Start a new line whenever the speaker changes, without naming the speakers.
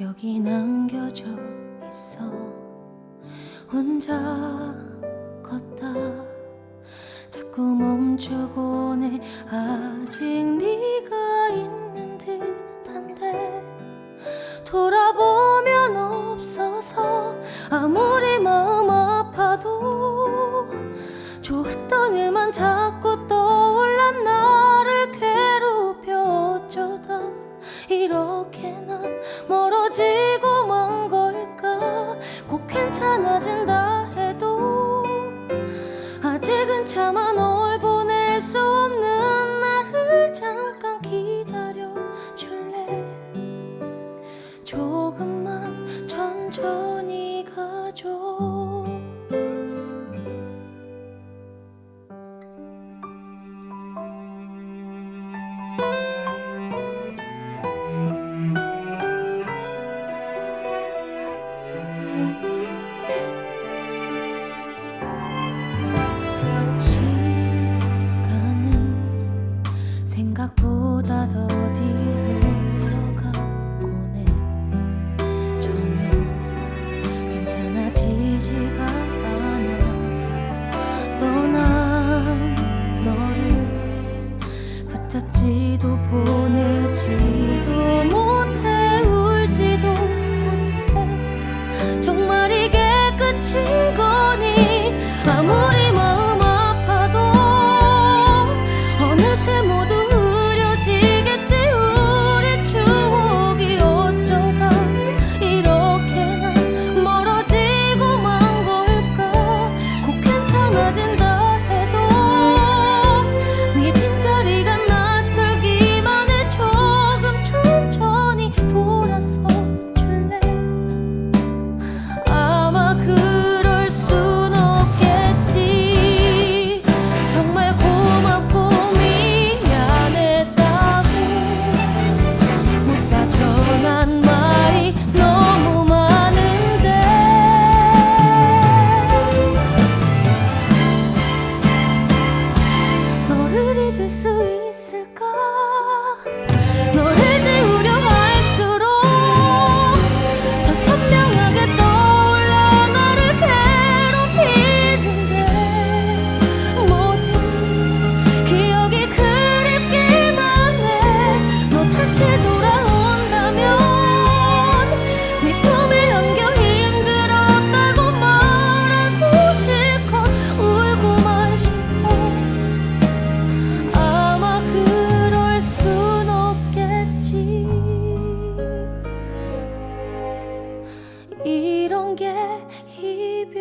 여기 남겨져 있어. 혼자 걷다. 자꾸 멈추고 내 아직 네가 있는 듯한데 돌아보면 없어서 아무리 마음 아파도 좋았던 일만 자꾸 떠올라 나를 괴롭혀 어쩌다 이렇게 난 괜찮아진다 해도 아직은 참아 붙잡지도 보 追随。 이런 게 이별이겠지.